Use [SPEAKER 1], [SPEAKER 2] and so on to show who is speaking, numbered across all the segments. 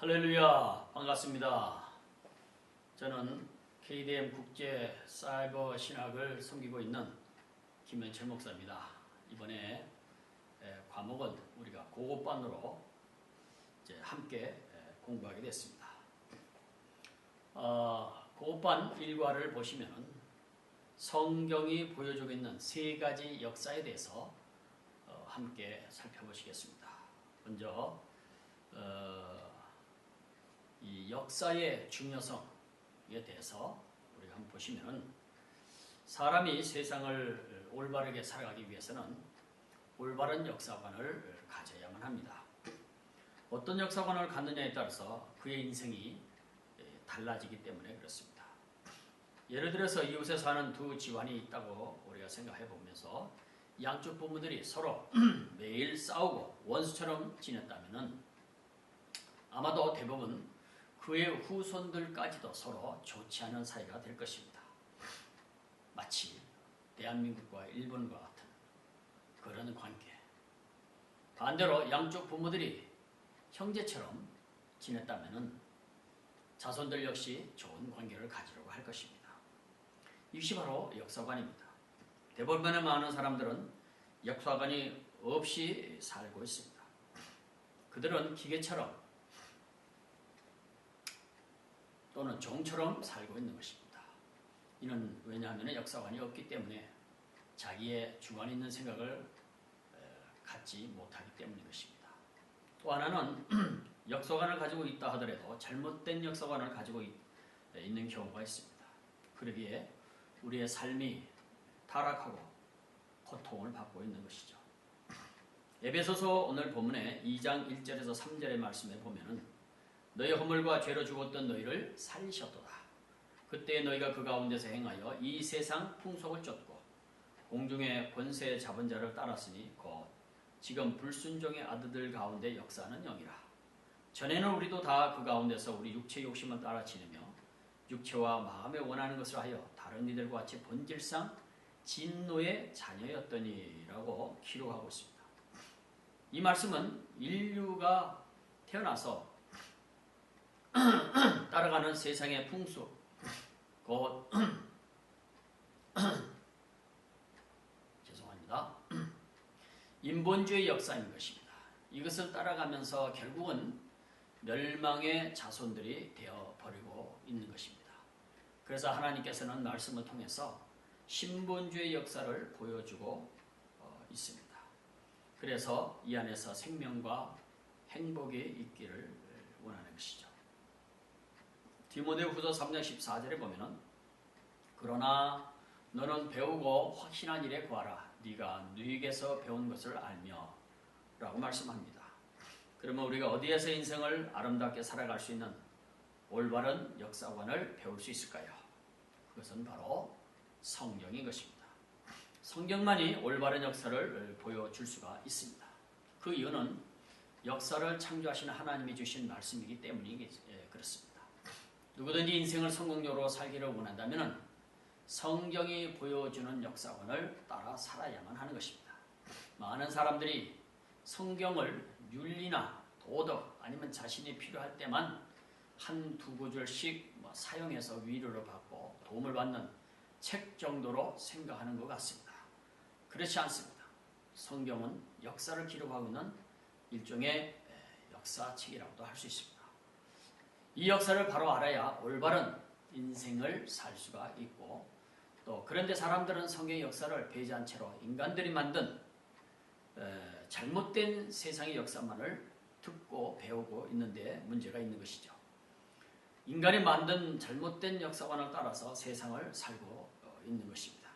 [SPEAKER 1] 할렐루야 반갑습니다. 저는 KDM 국제 사이버 신학을 섬기고 있는 김현철 목사입니다. 이번에 에, 과목은 우리가 고급반으로 이제 함께 에, 공부하게 됐습니다. 어, 고급반 1과를 보시면 성경이 보여주고 있는 세 가지 역사에 대해서 어, 함께 살펴보시겠습니다. 먼저 어, 이 역사의 중요성에 대해서 우리가 한번 보시면은 사람이 세상을 올바르게 살아가기 위해서는 올바른 역사관을 가져야만 합니다. 어떤 역사관을 갖느냐에 따라서 그의 인생이 달라지기 때문에 그렇습니다. 예를 들어서 이웃에 사는 두 집안이 있다고 우리가 생각해 보면서 양쪽 부모들이 서로 매일 싸우고 원수처럼 지냈다면은 아마도 대부분 그의 후손들까지도 서로 좋지 않은 사이가 될 것입니다. 마치 대한민국과 일본과 같은 그런 관계. 반대로 양쪽 부모들이 형제처럼 지냈다면 자손들 역시 좋은 관계를 가지려고 할 것입니다. 이것이 바로 역사관입니다. 대부분의 많은 사람들은 역사관이 없이 살고 있습니다. 그들은 기계처럼 또는 종처럼 살고 있는 것입니다. 이는 왜냐하면 역사관이 없기 때문에 자기의 주관 있는 생각을 갖지 못하기 때문인 것입니다. 또 하나는 역사관을 가지고 있다 하더라도 잘못된 역사관을 가지고 있는 경우가 있습니다. 그러기에 우리의 삶이 타락하고 고통을 받고 있는 것이죠. 에베소서 오늘 본문에 2장 1절에서 3절의 말씀에 보면은 너희 허물과 죄로 죽었던 너희를 살리셨도다. 그때 너희가 그 가운데서 행하여 이 세상 풍속을 쫓고 공중의 권세 잡은 자를 따랐으니 곧 지금 불순종의 아들들 가운데 역사하는 영이라. 전에는 우리도 다 그 가운데서 우리 육체 욕심을 따라 지내며 육체와 마음에 원하는 것을 하여 다른 이들과 같이 본질상 진노의 자녀였더니라고 기록하고 있습니다. 이 말씀은 인류가 태어나서 따라가는 세상의 풍속, 곧 죄송합니다. 인본주의 역사인 것입니다. 이것을 따라가면서 결국은 멸망의 자손들이 되어 버리고 있는 것입니다. 그래서 하나님께서는 말씀을 통해서 신본주의 역사를 보여주고 어, 있습니다. 그래서 이 안에서 생명과 행복이 있기를 원하는 것이죠. 디모데 후서 3장 14절에 보면은 그러나 너는 배우고 확신한 일에 구하라. 네가 누에게서 배운 것을 알며 라고 말씀합니다. 그러면 우리가 어디에서 인생을 아름답게 살아갈 수 있는 올바른 역사관을 배울 수 있을까요? 그것은 바로 성경인 것입니다. 성경만이 올바른 역사를 보여줄 수가 있습니다. 그 이유는 역사를 창조하시는 하나님이 주신 말씀이기 때문이 그렇습니다. 누구든지 인생을 성공적으로 살기를 원한다면 성경이 보여주는 역사관을 따라 살아야만 하는 것입니다. 많은 사람들이 성경을 윤리나 도덕 아니면 자신이 필요할 때만 한 두 구절씩 뭐 사용해서 위로를 받고 도움을 받는 책 정도로 생각하는 것 같습니다. 그렇지 않습니다. 성경은 역사를 기록하고 있는 일종의 역사책이라고도 할 수 있습니다. 이 역사를 바로 알아야 올바른 인생을 살 수가 있고 또 그런데 사람들은 성경의 역사를 배제한 채로 인간들이 만든 잘못된 세상의 역사만을 듣고 배우고 있는데 문제가 있는 것이죠. 인간이 만든 잘못된 역사관을 따라서 세상을 살고 있는 것입니다.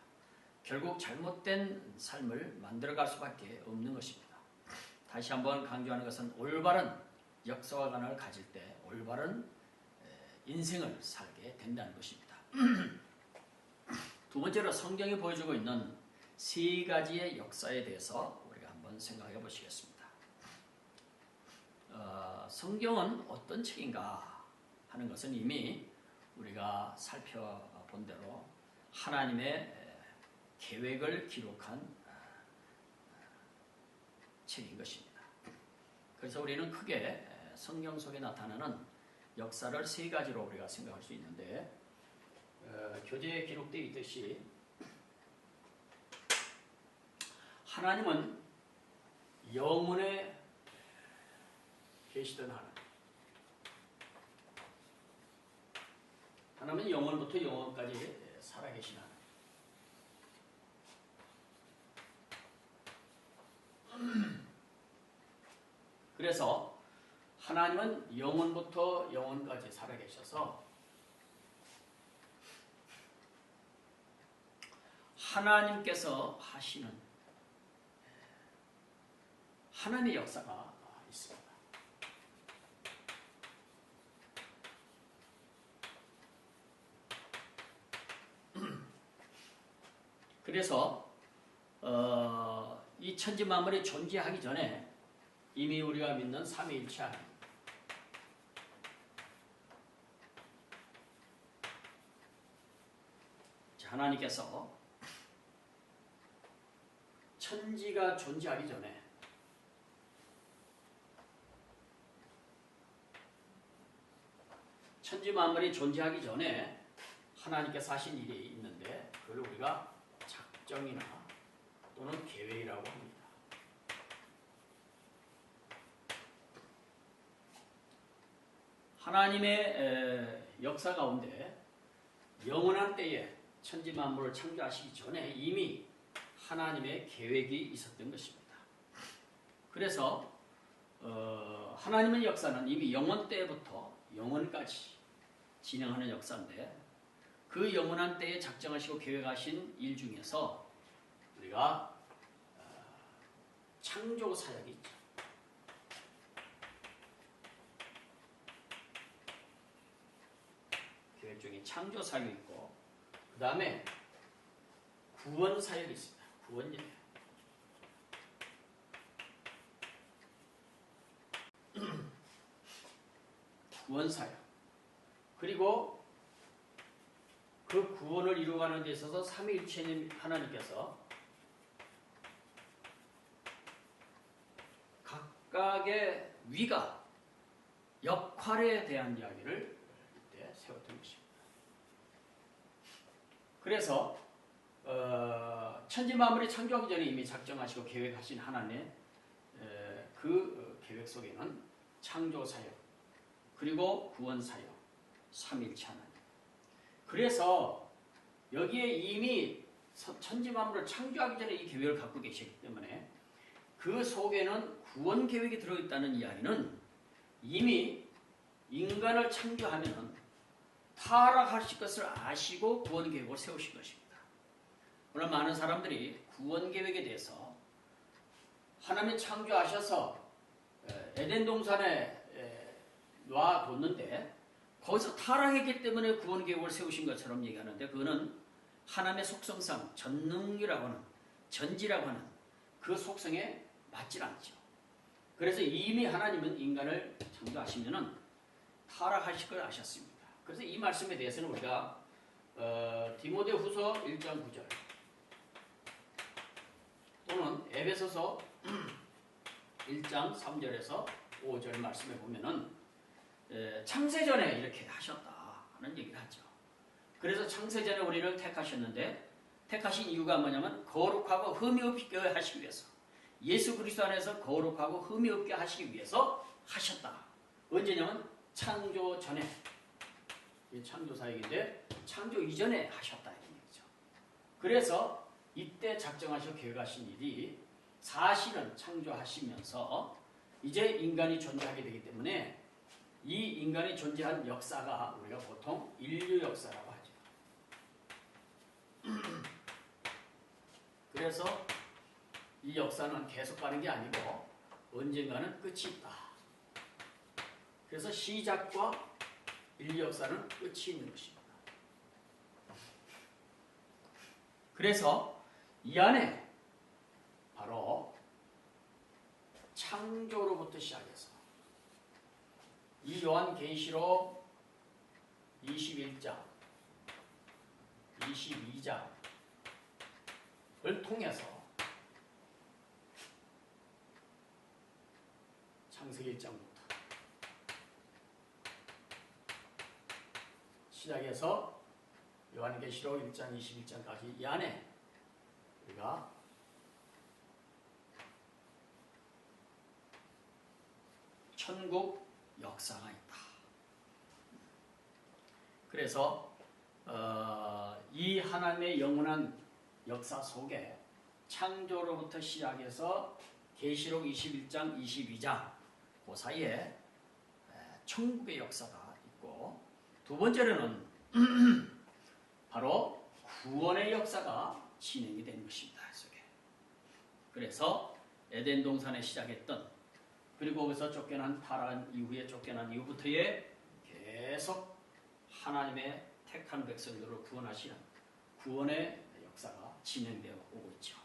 [SPEAKER 1] 결국 잘못된 삶을 만들어갈 수밖에 없는 것입니다. 다시 한번 강조하는 것은 올바른 역사관을 가질 때 올바른 인생을 살게 된다는 것입니다. 두 번째로 성경이 보여주고 있는 세 가지의 역사에 대해서 우리가 한번 생각해 보시겠습니다. 어, 성경은 어떤 책인가 하는 것은 이미 우리가 살펴본 대로 하나님의 계획을 기록한 책인 것입니다. 그래서 우리는 크게 성경 속에 나타나는 역사를 세 가지로 우리가 생각할 수 있는데 어, 교재에 기록되어 있듯이 하나님은 영혼에 계시던 하나님. 하나님은 영원부터 영원까지 살아계신 하나님. 그래서 하나님은 영원부터 영원까지 살아계셔서 하나님께서 하시는 하나님의 역사가 있습니다. 그래서 어, 이 천지 만물이 존재하기 전에 이미 우리가 믿는 삼위일체 하나님 하나님께서 천지가 존재하기 전에 천지 만물이 존재하기 전에 하나님께서 하신 일이 있는데 그걸 우리가 작정이나 또는 계획이라고 합니다. 하나님의 역사 가운데 영원한 때에 천지 만물을 창조하시기 전에 이미 하나님의 계획이 있었던 것입니다. 그래서 어, 하나님의 역사는 이미 영원 때부터 영원까지 진행하는 역사인데 그 영원한 때에 작정하시고 계획하신 일 중에서 우리가 어, 창조 사역이 있죠. 계획 중에 창조 사역이 있고 그 다음에 구원 사역이 있습니다. 구원 일. 구원 사역. 그리고 그 구원을 이루어가는 데 있어서 삼위일체님 하나님께서 각각의 위가 역할에 대한 이야기를 이때 세웠던 것입니다. 그래서 어, 천지 만물이 창조하기 전에 이미 작정하시고 계획하신 하나님의 에, 그 계획 속에는 창조 사역 그리고 구원 사역 삼일체 하나님. 그래서 여기에 이미 천지 만물을 창조하기 전에 이 계획을 갖고 계시기 때문에 그 속에는 구원 계획이 들어있다는 이야기는 이미 인간을 창조하면 타락하실 것을 아시고 구원 계획을 세우신 것입니다. 오늘 많은 사람들이 구원 계획에 대해서 하나님 창조하셔서 에덴 동산에 놔뒀는데 거기서 타락했기 때문에 구원 계획을 세우신 것처럼 얘기하는데 그거는 하나님의 속성상 전능이라고 하는 전지라고 하는 그 속성에 맞질 않죠. 그래서 이미 하나님은 인간을 창조하시면은 타락하실 걸 아셨습니다. 그래서 이 말씀에 대해서는 우리가 어, 디모데 후서 1장 9절 또는 에베소서 1장 3절에서 5절 말씀에 보면은 에, 창세전에 이렇게 하셨다 하는 얘기를 하죠. 그래서 창세전에 우리를 택하셨는데 택하신 이유가 뭐냐면 거룩하고 흠이 없게 하시기 위해서 예수 그리스도 안에서 거룩하고 흠이 없게 하시기 위해서 하셨다. 언제냐면 창조 전에 창조 사역인데 창조 이전에 하셨다 이런 얘기죠. 그래서 이때 작정하셔 계획하신 일이 사실은 창조하시면서 이제 인간이 존재하게 되기 때문에 이 인간이 존재한 역사가 우리가 보통 인류 역사라고 하죠. 그래서 이 역사는 계속 가는 게 아니고 언젠가는 끝이 있다. 그래서 시작과 인류 역사는 끝이 있는 것입니다. 그래서 이 안에 바로 창조로부터 시작해서 이 요한 계시록 21장, 22장을 통해서 창세기 1장부터 시작해서 요한계시록 1장 21장까지 이 안에 우리가 천국 역사가 있다. 그래서 어, 이 하나님의 영원한 역사 속에 창조로부터 시작해서 계시록 21장, 22장 그 사이에 에, 천국의 역사가 두 번째로는 바로 구원의 역사가 진행이 되는 것입니다. 속에. 그래서 에덴 동산에 시작했던 그리고 거기서 쫓겨난 타락한 이후에 쫓겨난 이후부터의 계속 하나님의 택한 백성들을 구원하시는 구원의 역사가 진행되어 오고 있죠.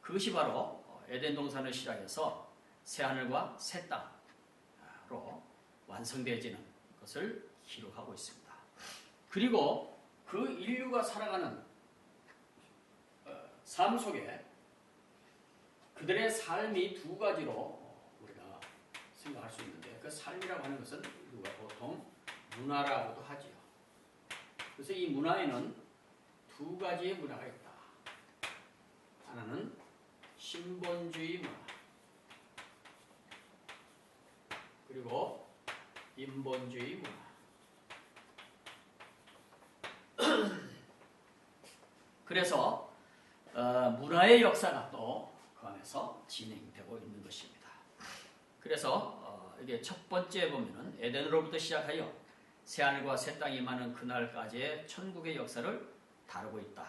[SPEAKER 1] 그것이 바로 에덴 동산을 시작해서 새 하늘과 새 땅으로 완성되어지는 것을 기록하고 있습니다. 그리고 그 인류가 살아가는 어, 삶 속에 그들의 삶이 두 가지로 우리가 생각할 수 있는데 그 삶이라고 하는 것은 우리가 보통 문화라고도 하지요. 그래서 이 문화에는 두 가지의 문화가 있다. 하나는 신본주의 문화. 그리고 인본주의 문화. 그래서 어, 문화의 역사가 또 그 안에서 진행되고 있는 것입니다. 그래서 어, 이게 첫 번째 보면은 에덴으로부터 시작하여 새 하늘과 새 땅이 임하는 그날까지의 천국의 역사를 다루고 있다.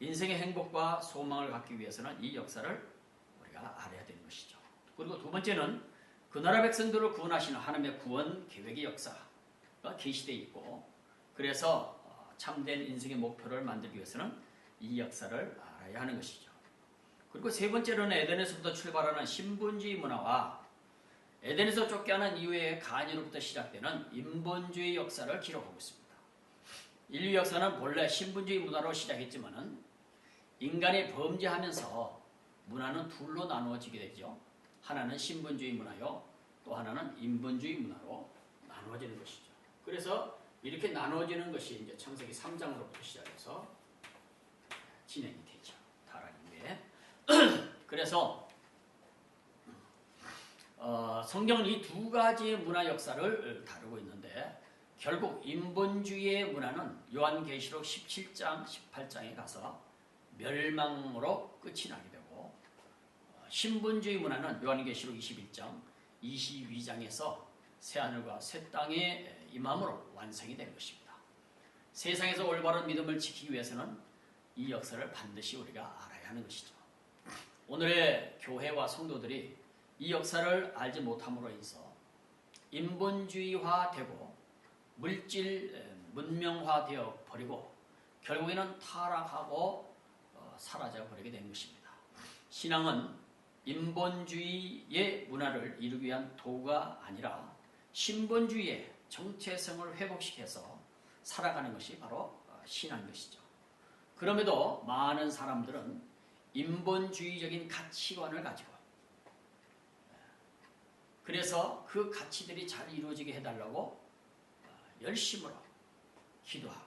[SPEAKER 1] 인생의 행복과 소망을 갖기 위해서는 이 역사를 우리가 알아야 되는 것이죠. 그리고 두 번째는 그 나라 백성들을 구원하시는 하나님의 구원 계획의 역사가 계시되어 있고 그래서 어, 참된 인생의 목표를 만들기 위해서는 이 역사를 알아야 하는 것이죠. 그리고 세 번째로는 에덴에서부터 출발하는 신분주의 문화와 에덴에서 쫓겨난 이후의 간이로부터 시작되는 인본주의 역사를 기록하고 있습니다. 인류 역사는 본래 신분주의 문화로 시작했지만은 인간이 범죄하면서 문화는 둘로 나누어지게 되죠. 하나는 신분주의 문화요, 또 하나는 인본주의 문화로 나누어지는 것이죠. 그래서 이렇게 나누어지는 것이 이제 창세기 3장으로부터 시작해서 진행이 되죠. 이후에. 그래서 어, 성경은 이 두 가지의 문화 역사를 다루고 있는데 결국 인본주의의 문화는 요한계시록 17장, 18장에 가서 멸망으로 끝이 나게 되고 어, 신분주의 문화는 요한계시록 21장, 22장에서 새하늘과 새 땅의 임함으로 완성이 된 것입니다. 세상에서 올바른 믿음을 지키기 위해서는 이 역사를 반드시 우리가 알아야 하는 것이죠. 오늘의 교회와 성도들이 이 역사를 알지 못함으로 인해서 인본주의화되고 물질 문명화되어 버리고 결국에는 타락하고 어, 사라져 버리게 된 것입니다. 신앙은 인본주의의 문화를 이루기 위한 도구가 아니라 신본주의의 정체성을 회복시켜서 살아가는 것이 바로 어, 신앙인 것이죠. 그럼에도 많은 사람들은 인본주의적인 가치관을 가지고 그래서 그 가치들이 잘 이루어지게 해달라고 열심으로 기도하고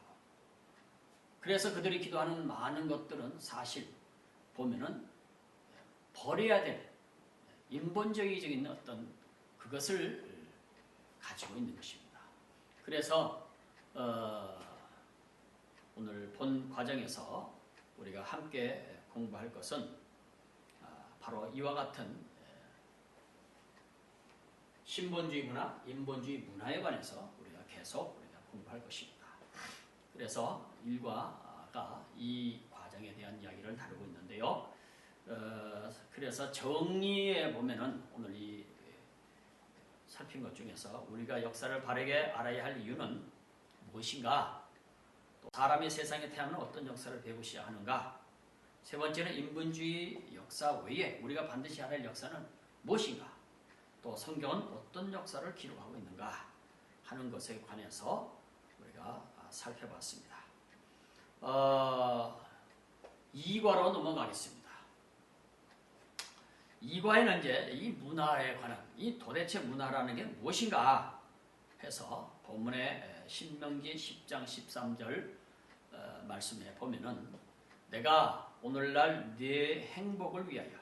[SPEAKER 1] 그래서 그들이 기도하는 많은 것들은 사실 보면은 버려야 될 인본주의적인 어떤 그것을 가지고 있는 것입니다. 그래서 어 오늘 본 과정에서 우리가 함께 공부할 것은 바로 이와 같은 신본주의 문화, 인본주의 문화에 관해서 우리가 계속 우리가 공부할 것입니다. 그래서 일과가 이 과정에 대한 이야기를 다루고 있는데요. 어, 그래서 정리해 보면은 오늘 이 살핀 것 중에서 우리가 역사를 바르게 알아야 할 이유는 무엇인가? 또 사람이 세상에 태어나면 어떤 역사를 배우셔야 하는가? 세 번째는 인본주의 역사 외에 우리가 반드시 알아야 할 역사는 무엇인가? 또 성경은 어떤 역사를 기록하고 있는가 하는 것에 관해서 우리가 살펴봤습니다. 어, 2과로 넘어가겠습니다. 2과에는 이제 이 문화에 관한 이 도대체 문화라는 게 무엇인가 해서 본문의 신명기 10장 13절 어, 말씀에 보면은 내가 오늘날 네 행복을 위하여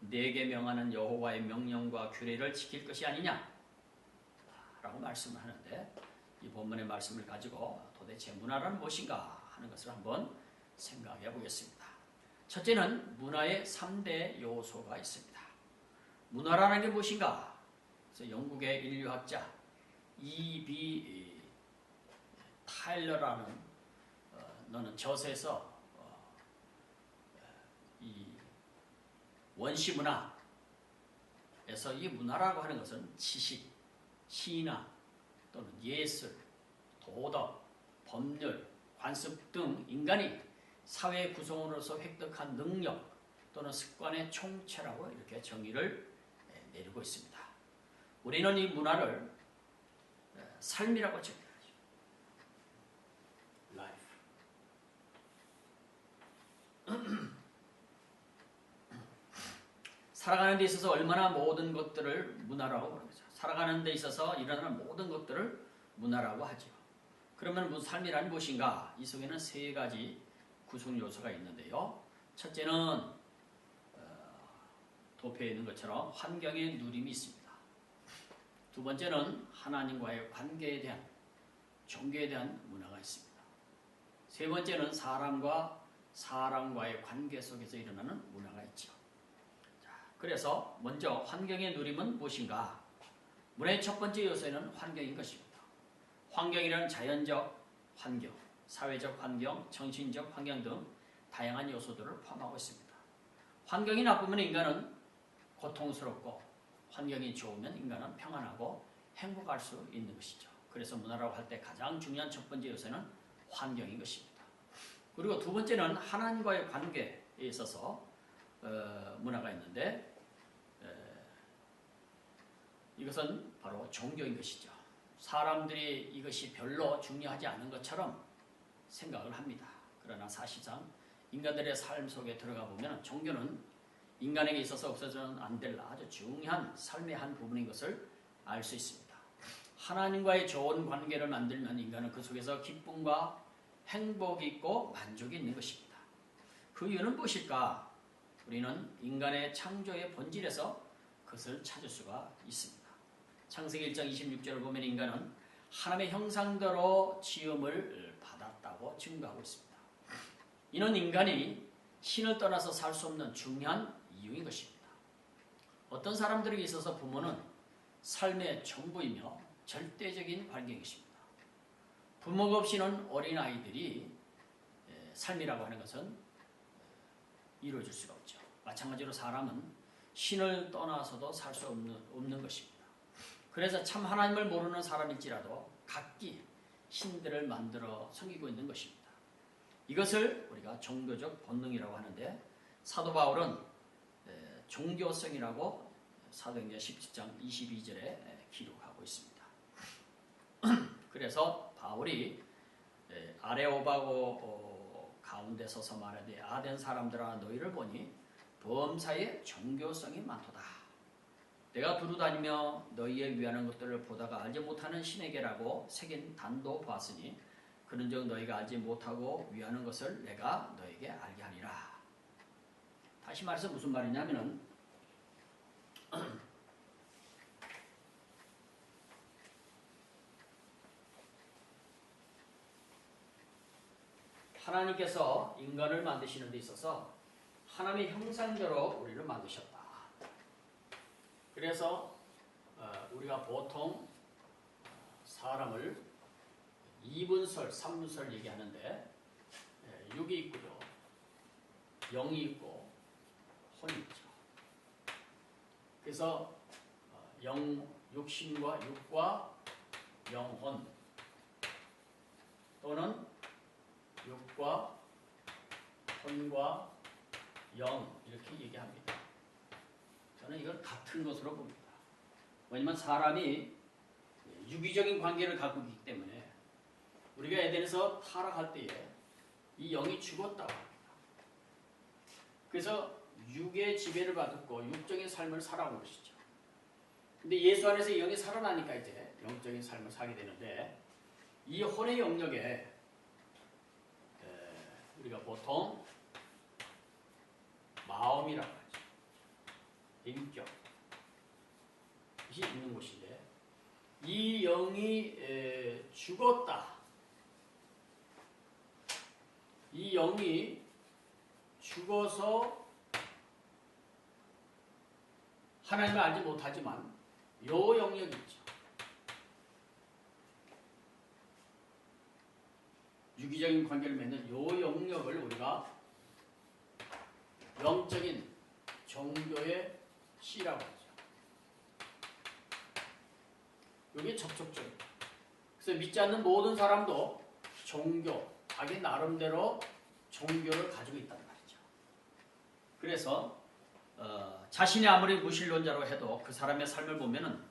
[SPEAKER 1] 네게 명하는 여호와의 명령과 규례를 지킬 것이 아니냐 라고 말씀을 하는데 이 본문의 말씀을 가지고 도대체 문화란 무엇인가 하는 것을 한번 생각해 보겠습니다. 첫째는 문화의 3대 요소가 있습니다. 문화라는 게 무엇인가? 그래서 영국의 인류학자 E.B. 타일러라는 어, 너는 저서에서 어, 이 원시 문화에서 이 문화라고 하는 것은 지식, 신화 또는 예술, 도덕, 법률, 관습 등 인간이 사회 구성원으로서 획득한 능력 또는 습관의 총체라고 이렇게 정의를 예, 내리고 있습니다. 우리는 이 문화를 예, 삶이라고 정의하죠. Life. 살아가는 데 있어서 얼마나 모든 것들을 문화라고 부르는 거죠. 살아가는 데 있어서 일어나는 모든 것들을 문화라고 하죠. 그러면 무 삶이란 무엇인가? 이 속에는 세 가지 구성 요소가 있는데요. 첫째는 어, 도표에 있는 것처럼 환경의 누림이 있습니다. 두 번째는 하나님과의 관계에 대한 종교에 대한 문화가 있습니다. 세 번째는 사람과 사람과의 관계 속에서 일어나는 문화가 있죠. 자, 그래서 먼저 환경의 누림은 무엇인가? 문화의 첫 번째 요소는 환경인 것입니다. 환경이란 자연적 환경, 사회적 환경, 정신적 환경 등 다양한 요소들을 포함하고 있습니다. 환경이 나쁘면 인간은 고통스럽고 환경이 좋으면 인간은 평안하고 행복할 수 있는 것이죠. 그래서 문화라고 할 때 가장 중요한 첫 번째 요소는 환경인 것입니다. 그리고 두 번째는 하나님과의 관계에 있어서 어, 문화가 있는데 에, 이것은 바로 종교인 것이죠. 사람들이 이것이 별로 중요하지 않은 것처럼 생각을 합니다. 그러나 사실상 인간들의 삶 속에 들어가 보면 종교는 인간에게 있어서 없어서는 안 될 아주 중요한 삶의 한 부분인 것을 알 수 있습니다. 하나님과의 좋은 관계를 만들면 인간은 그 속에서 기쁨과 행복이 있고 만족이 있는 것입니다. 그 이유는 무엇일까? 우리는 인간의 창조의 본질에서 그것을 찾을 수가 있습니다. 창세기 1장 26절을 보면 인간은 하나님의 형상대로 지음을 받았다고 증거하고 있습니다. 이는 인간이 신을 떠나서 살 수 없는 중요한 이유인 것입니다. 어떤 사람들에게 있어서 부모는 삶의 전부이며 절대적인 것입니다. 부모가 없이는 어린 아이들이 삶이라고 하는 것은 이루어질 수가 없죠. 마찬가지로 사람은 신을 떠나서도 살 수 없는, 없는 것입니다. 그래서 참 하나님을 모르는 사람일지라도 각기 신들을 만들어 섬기고 있는 것입니다. 이것을 우리가 종교적 본능이라고 하는데 사도 바울은 종교성이라고 사도행전 17장 22절에 기록하고 있습니다. 그래서 바울이 아레오바고 가운데 서서 말하되 아덴 사람들아 너희를 보니 범사에 종교성이 많도다. 내가 두루 다니며 너희의 위하는 것들을 보다가 알지 못하는 신에게라고 새긴 단도 보았으니 그런즉 너희가 알지 못하고 위하는 것을 내가 너에게 알게 하리라. 다시 말해서 무슨 말이냐면은 하나님께서 인간을 만드시는 데 있어서 하나님의 형상대로 우리를 만드셨다. 그래서 어, 우리가 보통 사람을 2분설, 3분설 얘기하는데 6이 있고요. 0이 있고 혼이 있죠. 그래서 영, 육신과 육과 영혼 또는 육과 혼과 영 이렇게 얘기합니다. 저는 이걸 같은 것으로 봅니다. 왜냐하면 사람이 유기적인 관계를 갖고 있기 때문에 우리가 에덴에서 타락할 때에 이 영이 죽었다고 합니다. 그래서 육의 지배를 받았고 육적인 삶을 살아온 것이죠. 근데 예수 안에서 이 영이 살아나니까 이제 영적인 삶을 살게 되는데 이 혼의 영역에 에, 우리가 보통 마음이라고 하죠. 인격. 이 있는 곳인데 이 영이 에, 죽었다. 이 영이 죽어서 하나님을 알지 못하지만 요 영역이 있죠. 유기적인 관계를 맺는 요 영역을 우리가 영적인 종교의 씨라고 하죠. 이게 접촉점. 그래서 믿지 않는 모든 사람도 종교, 자기 나름대로 종교를 가지고 있단 말이죠. 그래서 어, 자신이 아무리 무신론자로 해도 그 사람의 삶을 보면은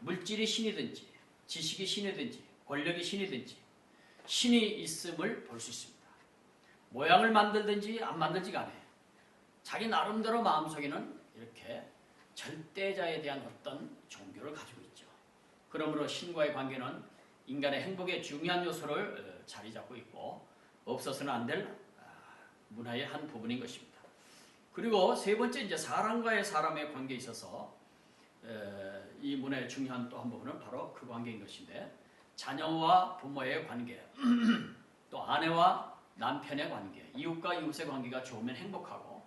[SPEAKER 1] 물질이 신이든지 지식이 신이든지 권력이 신이든지 신이 있음을 볼 수 있습니다. 모양을 만들든지 안 만들지 간에 자기 나름대로 마음속에는 이렇게 절대자에 대한 어떤 종교를 가지고 있죠. 그러므로 신과의 관계는 인간의 행복의 중요한 요소를 어, 자리 잡고 있고 없어서는 안 될 문화의 한 부분인 것입니다. 그리고 세 번째 이제 사람과의 사람의 관계에 있어서 에, 이 문화의 중요한 또 한 부분은 바로 그 관계인 것인데 자녀와 부모의 관계, 또 아내와 남편의 관계, 이웃과 이웃의 관계가 좋으면 행복하고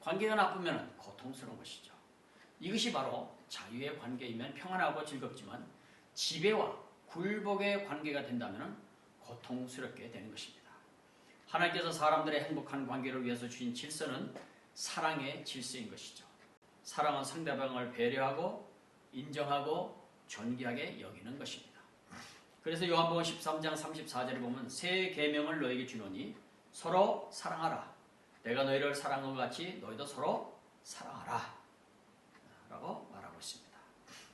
[SPEAKER 1] 관계가 나쁘면 고통스러운 것이죠. 이것이 바로 자유의 관계이면 평안하고 즐겁지만 지배와 굴복의 관계가 된다면 고통스럽게 되는 것입니다. 하나님께서 사람들의 행복한 관계를 위해서 주신 질서는 사랑의 질서인 것이죠. 사랑은 상대방을 배려하고 인정하고 존귀하게 여기는 것입니다. 그래서 요한복음 13장 34절에 보면 새 계명을 너에게 주노니 서로 사랑하라. 내가 너희를 사랑한 것 같이 너희도 서로 사랑하라. 라고 말하고 있습니다.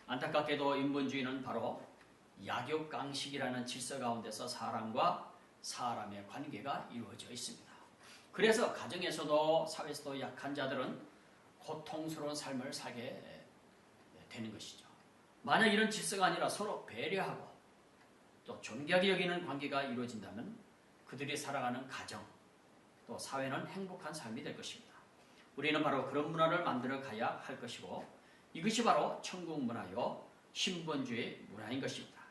[SPEAKER 1] 안타깝게도 인본주의는 바로 약육강식이라는 질서 가운데서 사람과 사람의 관계가 이루어져 있습니다. 그래서 가정에서도 사회에서도 약한 자들은 고통스러운 삶을 살게 되는 것이죠. 만약 이런 질서가 아니라 서로 배려하고 또 존귀하게 여기는 관계가 이루어진다면 그들이 살아가는 가정 또 사회는 행복한 삶이 될 것입니다. 우리는 바로 그런 문화를 만들어 가야 할 것이고 이것이 바로 천국 문화요 신본주의 문화인 것입니다.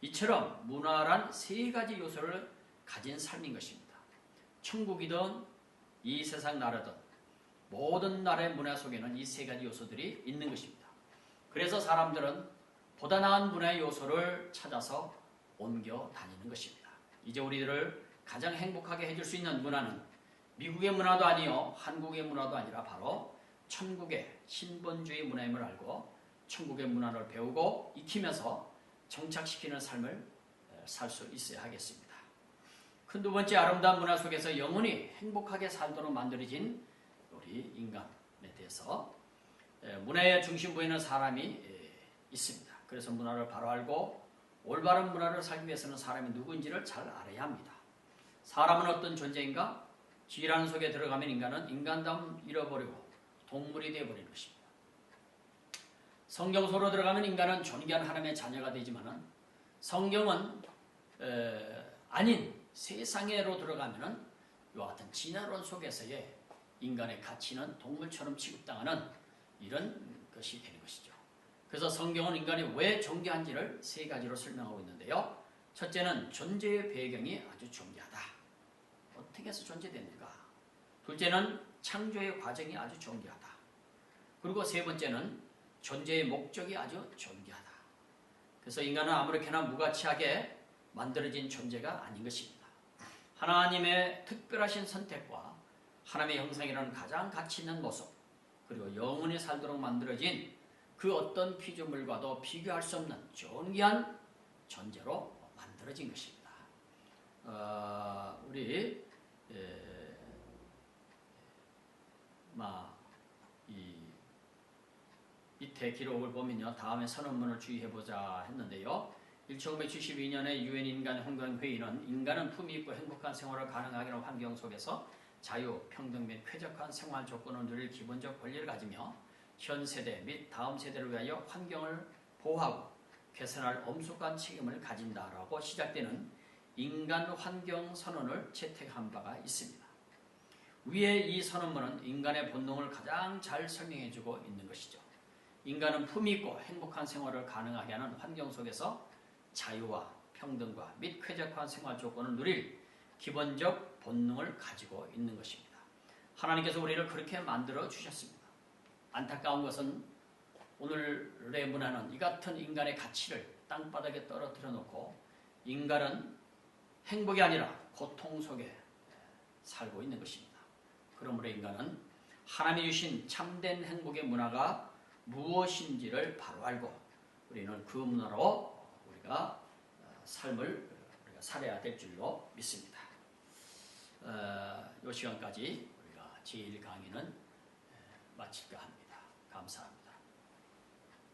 [SPEAKER 1] 이처럼 문화란 세 가지 요소를 가진 삶인 것입니다. 천국이든 이 세상 나라든 모든 나라의 문화 속에는 이 세 가지 요소들이 있는 것입니다. 그래서 사람들은 보다 나은 문화의 요소를 찾아서 옮겨 다니는 것입니다. 이제 우리들을 가장 행복하게 해줄 수 있는 문화는 미국의 문화도 아니요 한국의 문화도 아니라 바로 천국의 신본주의 문화임을 알고 천국의 문화를 배우고 익히면서 정착시키는 삶을 살 수 있어야 하겠습니다. 큰 두 번째 아름다운 문화 속에서 영원히 행복하게 살도록 만들어진 우리 인간에 대해서 문화의 중심부에 있는 사람이 있습니다. 그래서 문화를 바로 알고 올바른 문화를 살기 위해서는 사람이 누구인지를 잘 알아야 합니다. 사람은 어떤 존재인가? 지란 속에 들어가면 인간은 인간다움 잃어버리고 동물이 되어버리는 것입니다. 성경소로 들어가면 인간은 존귀한 하나님의 자녀가 되지만은 성경은 에, 아닌 세상에로 들어가면은 이와 같은 진화론 속에서의 인간의 가치는 동물처럼 취급당하는 이런 것이 되는 것이죠. 그래서 성경은 인간이 왜 존귀한지를 세 가지로 설명하고 있는데요. 첫째는 존재의 배경이 아주 존귀하다. 어떻게 해서 존재됩니까? 둘째는 창조의 과정이 아주 존귀하다. 그리고 세 번째는 존재의 목적이 아주 존귀하다. 그래서 인간은 아무렇게나 무가치하게 만들어진 존재가 아닌 것입니다. 하나님의 특별하신 선택과 하나님의 형상이라는 가장 가치 있는 모습, 그리고 영원히 살도록 만들어진 그 어떤 피조물과도 비교할 수 없는 존귀한 존재로 만들어진 것입니다. 어, 우리 에, 이 밑에 기록을 보면요. 다음에 선언문을 주의해보자 했는데요. 1972년에 유엔 인간 환경회의는 인간은 품위 있고 행복한 생활을 가능하게 하는 환경 속에서 자유, 평등 및 쾌적한 생활 조건을 누릴 기본적 권리를 가지며 현 세대 및 다음 세대를 위하여 환경을 보호하고 개선할 엄숙한 책임을 가진다라고 시작되는 인간 환경 선언을 채택한 바가 있습니다. 위에 이 선언문은 인간의 본능을 가장 잘 설명해주고 있는 것이죠. 인간은 품위 있고 행복한 생활을 가능하게 하는 환경 속에서 자유와 평등과 및 쾌적한 생활 조건을 누릴 기본적 본능을 가지고 있는 것입니다. 하나님께서 우리를 그렇게 만들어 주셨습니다. 안타까운 것은 오늘의 문화는 이 같은 인간의 가치를 땅바닥에 떨어뜨려 놓고 인간은 행복이 아니라 고통 속에 살고 있는 것입니다. 그러므로 인간은 하나님이 주신 참된 행복의 문화가 무엇인지를 바로 알고 우리는 그 문화로 우리가 삶을 우리가 살아야 될 줄로 믿습니다. 어, 이 시간까지 우리가 제1 강의는 마칠까 합니다. 감사합니다.